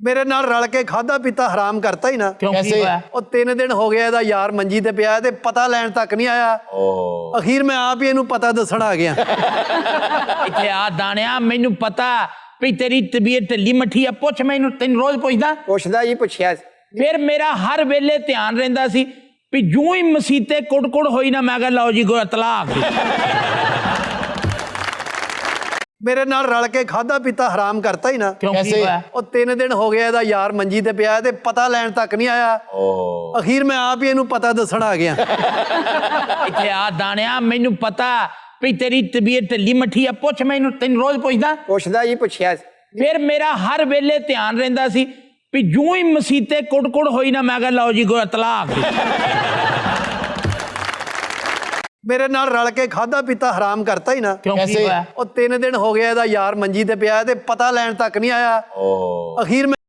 ਮੇਰੇ ਨਾਲ ਰਲ ਕੇ ਖਾਦਾ ਪੀਤਾ ਹਰਾਮ ਕਰਤਾ ਹੀ ਨਾ। ਕਿਉਂ? ਕੀ? ਹੋਇਆ? ਉਹ ਤਿੰਨ ਦਿਨ ਹੋ ਗਏ ਇਹਦਾ ਯਾਰ ਮੰਜੀ ਤੇ ਪਿਆ ਤੇ ਪਤਾ ਲੈਣ ਤੱਕ ਨਹੀਂ ਆਇਆ। ਓ। ਅਖੀਰ ਮੈਂ ਆਪ ਹੀ ਇਹਨੂੰ ਪਤਾ ਦੱਸਣ ਆ ਗਿਆ। ਇੱਥੇ ਆ ਦਾਣਿਆ ਮੈਨੂੰ ਪਤਾ ਵੀ ਤੇਰੀ ਤਬੀਅਤ ਢਿੱਲੀ ਮੱਠੀ ਆ ਪੁੱਛ ਮੈਨੂੰ ਤੈਨੂੰ ਰੋਜ਼ ਪੁੱਛਦਾ? ਪੁੱਛਦਾ ਜੀ ਪੁੱਛਿਆ ਫਿਰ ਮੇਰਾ ਹਰ ਵੇਲੇ ਧਿਆਨ ਰਹਿੰਦਾ ਸੀ ਵੀ ਜੂੰ ਹੀ ਮਸੀਤੇ ਕੁੜਕੁੜ ਹੋਈ ਨਾ ਮੈਂ ਕਿਹਾ ਲਓ ਜੀ ਗੋ ਤਲਾਕ ਮੇਰੇ ਨਾਲ ਰਲ ਕੇ ਖਾਦਾ ਪੀਤਾ ਹਰਾਮ ਕਰਤਾ ਹੀ ਨਾ। ਕਿਉਂ? ਕੀ कैसे? ਹੋਇਆ? ਉਹ ਤਿੰਨ ਦਿਨ ਹੋ ਗਏ ਇਹਦਾ ਯਾਰ ਮੰਜੀ ਤੇ ਪਿਆ ਤੇ ਪਤਾ ਲੈਣ ਤੱਕ ਨਹੀਂ ਆਇਆ। ਓ। ਅਖੀਰ ਮੈਂ ਆਪ ਹੀ ਇਹਨੂੰ ਪਤਾ ਦੱਸਣ ਆ ਗਿਆ। ਇੱਥੇ ਆ ਦਾਣਿਆ ਮੈਨੂੰ ਪਤਾ ਵੀ ਤੇਰੀ ਤਬੀਅਤ ਢਿੱਲੀ ਮੱਠੀ ਆ ਪੁੱਛ ਮੈਨੂੰ ਤੈਨੂੰ ਰੋਜ਼ ਪੁੱਛਦਾ? ਪੁੱਛਦਾ ਜੀ ਪੁੱਛਿਆ ਫਿਰ ਮੇਰਾ ਹਰ ਵੇਲੇ ਧਿਆਨ ਰਹਿੰਦਾ ਸੀ ਵੀ ਜੂੰ ਹੀ ਮਸੀਤੇ ਕੁੜਕੁੜ ਹੋਈ ਨਾ ਮੈਂ ਕਿਹਾ ਲਓ ਜੀ ਗੋ ਤਲਾਕ ਮੇਰੇ ਨਾਲ ਰਲ ਕੇ ਖਾਦਾ ਪੀਤਾ ਹਰਾਮ ਕਰਤਾ ਹੀ ਨਾ। ਕਿਉਂ? ਕੀ कैसे? ਹੋਇਆ? ਉਹ ਤਿੰਨ ਦਿਨ ਹੋ ਗਏ ਇਹਦਾ ਯਾਰ ਮੰਜੀ ਤੇ ਪਿਆ ਤੇ ਪਤਾ ਲੈਣ ਤੱਕ ਨਹੀਂ ਆਇਆ। ਓ। ਅਖੀਰ ਮੈਂ